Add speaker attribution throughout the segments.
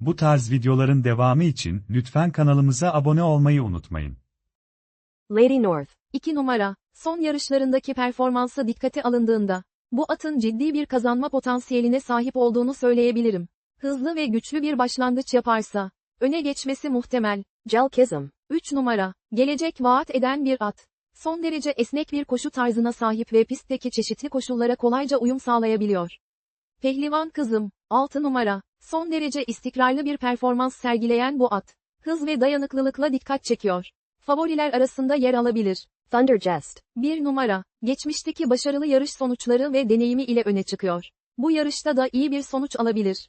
Speaker 1: Bu tarz videoların devamı için lütfen kanalımıza abone olmayı unutmayın.
Speaker 2: Lady North.
Speaker 3: 2 numara, son yarışlarındaki performansı dikkate alındığında, bu atın ciddi bir kazanma potansiyeline sahip olduğunu söyleyebilirim. Hızlı ve güçlü bir başlangıç yaparsa, öne geçmesi muhtemel.
Speaker 2: Gel Kism.
Speaker 3: 3 numara, gelecek vaat eden bir at. Son derece esnek bir koşu tarzına sahip ve pistteki çeşitli koşullara kolayca uyum sağlayabiliyor. Pehlivan kızım, 6 numara, son derece istikrarlı bir performans sergileyen bu at. Hız ve dayanıklılıkla dikkat çekiyor. Favoriler arasında yer alabilir.
Speaker 2: Thunder Jest.
Speaker 3: 1 numara, geçmişteki başarılı yarış sonuçları ve deneyimi ile öne çıkıyor. Bu yarışta da iyi bir sonuç alabilir.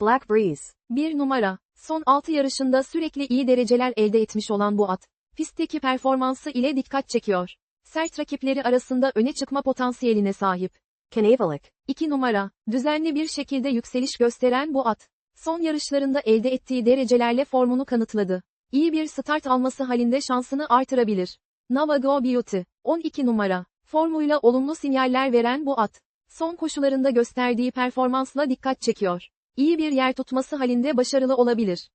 Speaker 2: Black Breeze.
Speaker 3: 1 numara, son 6 yarışında sürekli iyi dereceler elde etmiş olan bu at, pistteki performansı ile dikkat çekiyor. Sert rakipleri arasında öne çıkma potansiyeline sahip.
Speaker 2: Knavalik.
Speaker 3: 2 numara, düzenli bir şekilde yükseliş gösteren bu at, son yarışlarında elde ettiği derecelerle formunu kanıtladı. İyi bir start alması halinde şansını artırabilir. Navago Beauty, 12 numara, formuyla olumlu sinyaller veren bu at, son koşularında gösterdiği performansla dikkat çekiyor. İyi bir yer tutması halinde başarılı olabilir.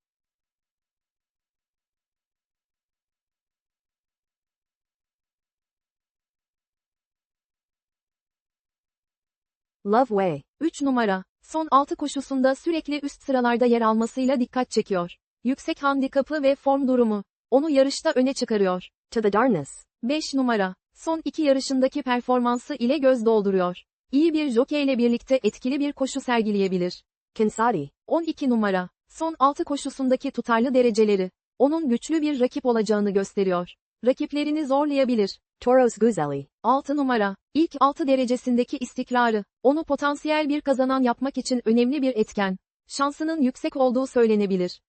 Speaker 2: Love Way.
Speaker 3: 3 numara, son 6 koşusunda sürekli üst sıralarda yer almasıyla dikkat çekiyor. Yüksek handikapı ve form durumu, onu yarışta öne çıkarıyor.
Speaker 2: To the Darkness.
Speaker 3: 5 numara, son 2 yarışındaki performansı ile göz dolduruyor. İyi bir jockey ile birlikte etkili bir koşu sergileyebilir.
Speaker 2: Kinsadi.
Speaker 3: 12 numara, son 6 koşusundaki tutarlı dereceleri, onun güçlü bir rakip olacağını gösteriyor. Rakiplerini zorlayabilir.
Speaker 2: Toros Guzeli.
Speaker 3: 6 numara, ilk 6 derecesindeki istikrarı, onu potansiyel bir kazanan yapmak için önemli bir etken. Şansının yüksek olduğu söylenebilir.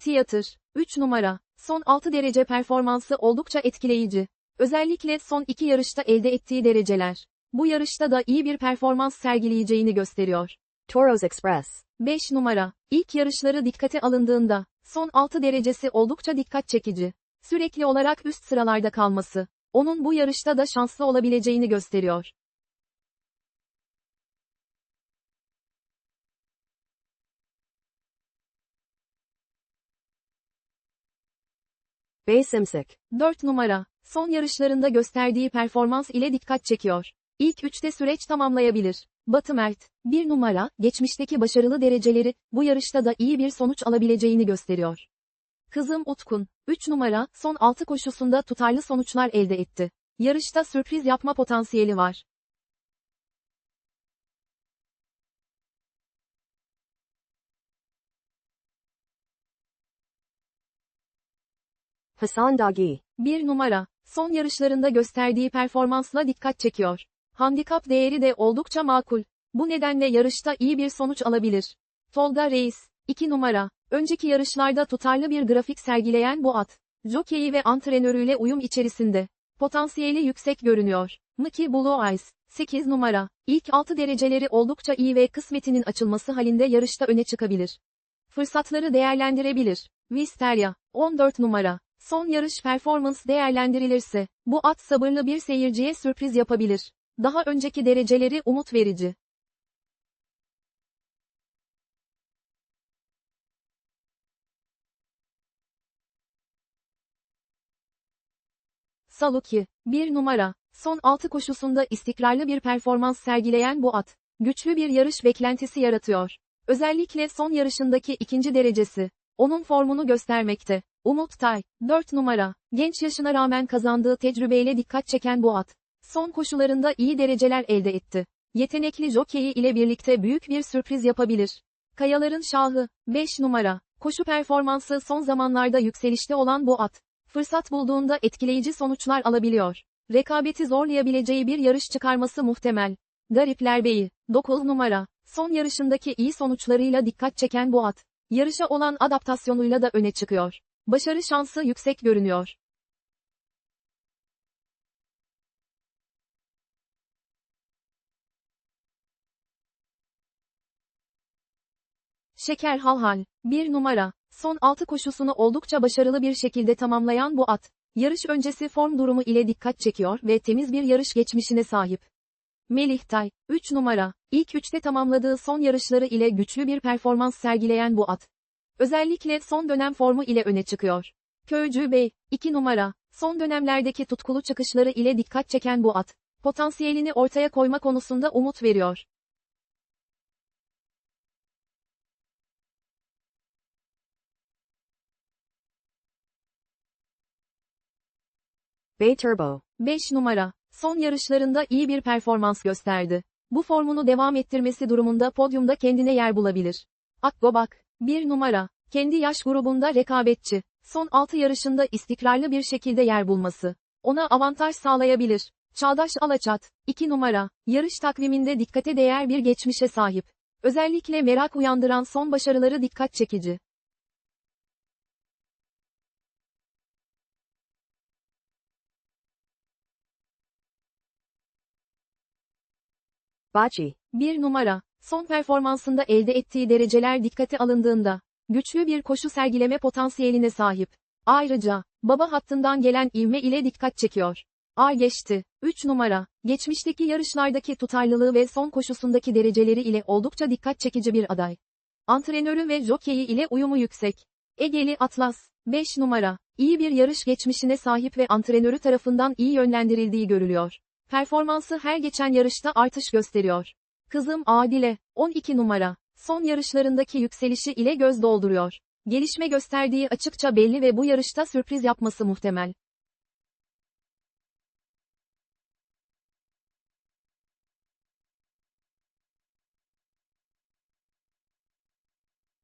Speaker 3: Tiyatır, 3 numara, son 6 derece performansı oldukça etkileyici. Özellikle son 2 yarışta elde ettiği dereceler. Bu yarışta da iyi bir performans sergileyeceğini gösteriyor.
Speaker 2: Toros Express.
Speaker 3: 5 numara, ilk yarışları dikkate alındığında, son 6 derecesi oldukça dikkat çekici. Sürekli olarak üst sıralarda kalması, onun bu yarışta da şanslı olabileceğini gösteriyor.
Speaker 2: Bay Simsik.
Speaker 3: 4 numara, son yarışlarında gösterdiği performans ile dikkat çekiyor. İlk üçte süreç tamamlayabilir. Batı Mert, 1 numara, geçmişteki başarılı dereceleri, bu yarışta da iyi bir sonuç alabileceğini gösteriyor. Kızım Utkun, 3 numara, son 6 koşusunda tutarlı sonuçlar elde etti. Yarışta sürpriz yapma potansiyeli var.
Speaker 2: Hassan Dagi.
Speaker 3: 1 numara, son yarışlarında gösterdiği performansla dikkat çekiyor. Handikap değeri de oldukça makul. Bu nedenle yarışta iyi bir sonuç alabilir. Tolga Reis, 2 numara, önceki yarışlarda tutarlı bir grafik sergileyen bu at, jokeyi ve antrenörüyle uyum içerisinde. Potansiyeli yüksek görünüyor. Mickey Blue Eyes, 8 numara, ilk 6 dereceleri oldukça iyi ve kısmetinin açılması halinde yarışta öne çıkabilir. Fırsatları değerlendirebilir. Visteria, 14 numara, son yarış performans değerlendirilirse, bu at sabırlı bir seyirciye sürpriz yapabilir. Daha önceki dereceleri umut verici. Saluki, 1 numara, son 6 koşusunda istikrarlı bir performans sergileyen bu at, güçlü bir yarış beklentisi yaratıyor. Özellikle son yarışındaki ikinci derecesi, onun formunu göstermekte. Umut Tay, 4 numara, genç yaşına rağmen kazandığı tecrübeyle dikkat çeken bu at, son koşularında iyi dereceler elde etti. Yetenekli jokeyi ile birlikte büyük bir sürpriz yapabilir. Kayaların Şahı, 5 numara, koşu performansı son zamanlarda yükselişte olan bu at, fırsat bulduğunda etkileyici sonuçlar alabiliyor. Rekabeti zorlayabileceği bir yarış çıkarması muhtemel. Garipler Beyi, 9 numara, son yarışındaki iyi sonuçlarıyla dikkat çeken bu at, yarışa olan adaptasyonuyla da öne çıkıyor. Başarı şansı yüksek görünüyor. Şeker Halhal, 1 numara, son 6 koşusunu oldukça başarılı bir şekilde tamamlayan bu at, yarış öncesi form durumu ile dikkat çekiyor ve temiz bir yarış geçmişine sahip. Melih Tay, 3 numara, ilk 3'te tamamladığı son yarışları ile güçlü bir performans sergileyen bu at. Özellikle son dönem formu ile öne çıkıyor. Köycü Bey, 2 numara, son dönemlerdeki tutkulu çıkışları ile dikkat çeken bu at, potansiyelini ortaya koyma konusunda umut veriyor.
Speaker 2: Bay Turbo.
Speaker 3: 5 numara, son yarışlarında iyi bir performans gösterdi. Bu formunu devam ettirmesi durumunda podyumda kendine yer bulabilir. Akgobak, 1 numara, kendi yaş grubunda rekabetçi, son 6 yarışında istikrarlı bir şekilde yer bulması, ona avantaj sağlayabilir. Çağdaş Alaçat, 2 numara, yarış takviminde dikkate değer bir geçmişe sahip. Özellikle merak uyandıran son başarıları dikkat çekici.
Speaker 2: Bachi.
Speaker 3: 1 numara, son performansında elde ettiği dereceler dikkate alındığında, güçlü bir koşu sergileme potansiyeline sahip. Ayrıca, baba hattından gelen ivme ile dikkat çekiyor. Ar geçti. 3 numara, geçmişteki yarışlardaki tutarlılığı ve son koşusundaki dereceleri ile oldukça dikkat çekici bir aday. Antrenörü ve jokeyi ile uyumu yüksek. Egeli Atlas, 5 numara, iyi bir yarış geçmişine sahip ve antrenörü tarafından iyi yönlendirildiği görülüyor. Performansı her geçen yarışta artış gösteriyor. Kızım Adile, 12 numara, son yarışlarındaki yükselişi ile göz dolduruyor. Gelişme gösterdiği açıkça belli ve bu yarışta sürpriz yapması muhtemel.